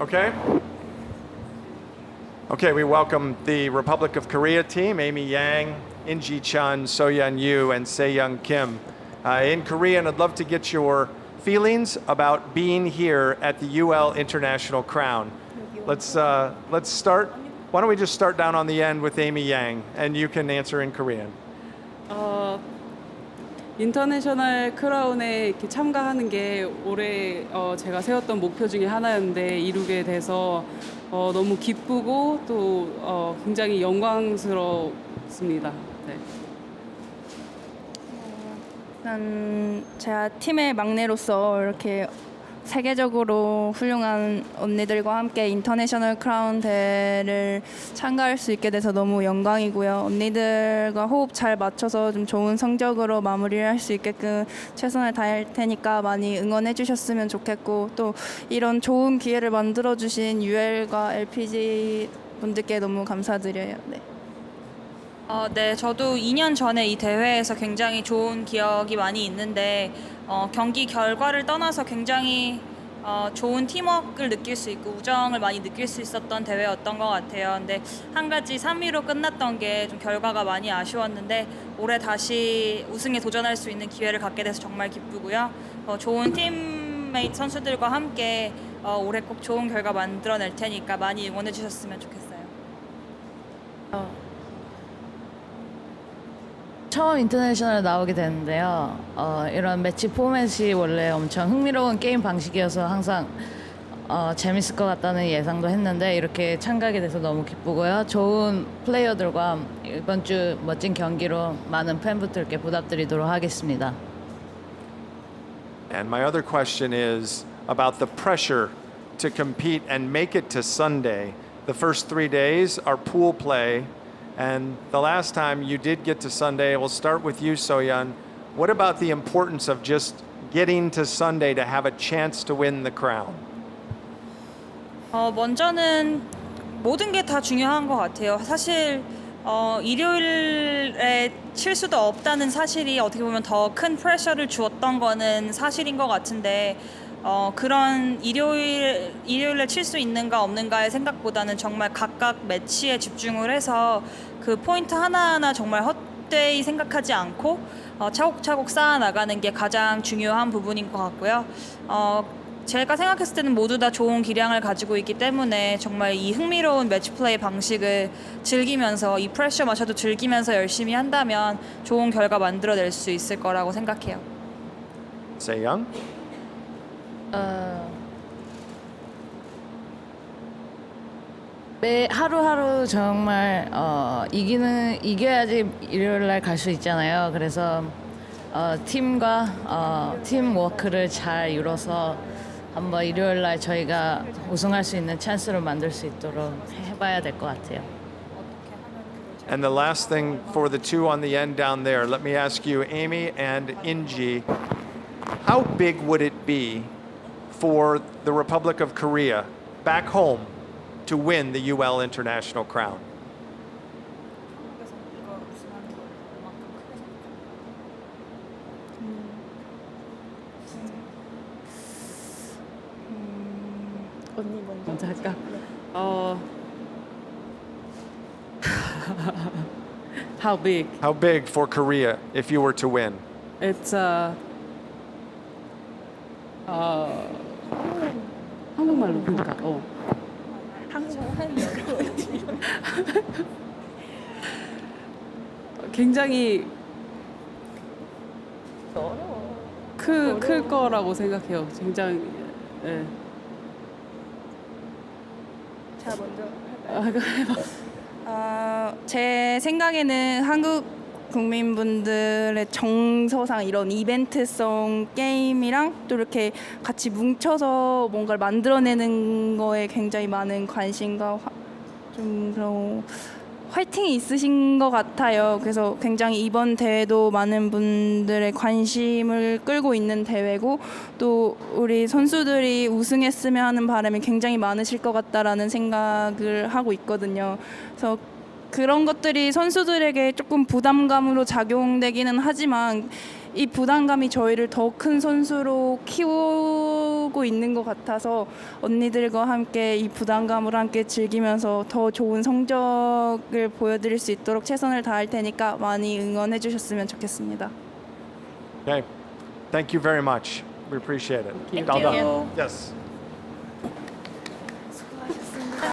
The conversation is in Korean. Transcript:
Okay? Okay, we welcome the Republic of Korea team, Amy Yang, Inji Chun, Soyeon Yu, and Seyoung Kim. Uh, in Korean, I'd love to get your feelings about being here at the UL International Crown. Let's, uh, let's start. Why don't we just start down on the end with Amy Yang, and you can answer in Korean. 어, 인터내셔널 크라운에 이렇게 참가하는 게 올해 어, 제가 세웠던 목표 중에 하나였는데 이루게 돼서 어, 너무 기쁘고 또 어, 굉장히 영광스럽습니다. 네. 일단 제가 팀의 막내로서 이렇게 세계적으로 훌륭한 언니들과 함께 인터내셔널 크라운 대회를 참가할 수 있게 돼서 너무 영광이고요. 언니들과 호흡 잘 맞춰서 좀 좋은 성적으로 마무리를 할 수 있게끔 최선을 다할 테니까 많이 응원해 주셨으면 좋겠고 또 이런 좋은 기회를 만들어 주신 UL과 LPG 분들께 너무 감사드려요. 네. 어, 네, 저도 2년 전에 이 대회에서 굉장히 좋은 기억이 많이 있는데 어, 경기 결과를 떠나서 굉장히 어, 좋은 팀워크를 느낄 수 있고 우정을 많이 느낄 수 있었던 대회였던 것 같아요. 근데 한 가지 3위로 끝났던 게 좀 결과가 많이 아쉬웠는데 올해 다시 우승에 도전할 수 있는 기회를 갖게 돼서 정말 기쁘고요. 어, 좋은 팀메이트 선수들과 함께 어, 올해 꼭 좋은 결과 만들어낼 테니까 많이 응원해 주셨으면 좋겠어요. 처음 인터내셔널 나오게 됐는데요. 어, 이런 매치 포맷이 원래 엄청 흥미로운 게임 방식이어서 항상 어, 재밌을 것 같다는 예상도 했는데 이렇게 참가하게 돼서 너무 기쁘고요. 좋은 플레이어들과 이번 주 멋진 경기로 많은 팬분들께 보답드리도록 하겠습니다. And my other question is about the pressure to compete and make it to Sunday. The first three days are pool play. And the last time you did get to Sunday, we'll start with you, Soyeon. What about the importance of just getting to Sunday to have a chance to win the crown? 어, 먼저는 모든 게 다 중요한 것 같아요. 사실 어, 일요일에 칠 수도 없다는 사실이 어떻게 보면 더 큰 프레셔를 주었던 거는 사실인 것 같은데 어, 그런 일요일 일요일에 칠 수 있는가 없는가의 생각보다는 정말 각각 매치에 집중을 해서 그 포인트 하나하나 정말 헛되이 생각하지 않고 어, 차곡차곡 쌓아 나가는 게 가장 중요한 부분인 것 같고요. 어, 제가 생각했을 때는 모두 다 좋은 기량을 가지고 있기 때문에 정말 이 흥미로운 매치 플레이 방식을 즐기면서 이 프레셔 마셔도 즐기면서 열심히 한다면 좋은 결과 만들어낼 수 있을 거라고 생각해요. Seyoung? 어, 매 하루하루 정말 어, 이기는 이겨야지 일요일 날 갈 수 있잖아요. 그래서 어, 팀과 어, 팀 워크를 잘 이뤄서 한번 일요일 날 저희가 우승할 수 있는 찬스를 만들 수 있도록 해봐야 될 것 같아요. And the last thing for the two on the end down there, let me ask you, Amy and Inji, how big would it be for the Republic of Korea back home to win the UL International crown? 언니 먼저. 먼저 할까? 어, how big? How big for Korea if you were to win? It's a 어, 한국말로 그러니까 어. 굉장히 크, 클 거라고 생각해요. 굉장히 예. 제가 먼저 아, 그거 해봐. 아, 제 생각에는 한국 국민분들의 정서상 이런 이벤트성 게임이랑 또 이렇게 같이 뭉쳐서 뭔가를 만들어내는 거에 굉장히 많은 관심과 화, 좀 그런 화이팅이 있으신 것 같아요. 그래서 굉장히 이번 대회도 많은 분들의 관심을 끌고 있는 대회고 또 우리 선수들이 우승했으면 하는 바람이 굉장히 많으실 것 같다라는 생각을 하고 있거든요. 그래서 그런 것들이 선수들에게 조금 부담감으로 작용되기는 하지만 이 부담감이 저희를 더 큰 선수로 키우 키우고 있는 것 같아서 언니들과 함께 이 부담감을 함께 즐기면서 더 좋은 성적을 보여드릴 수 있도록 최선을 다할 테니까 많이 응원해 주셨으면 좋겠습니다. Okay. Thank you very much. We appreciate it. Thank you. Yes.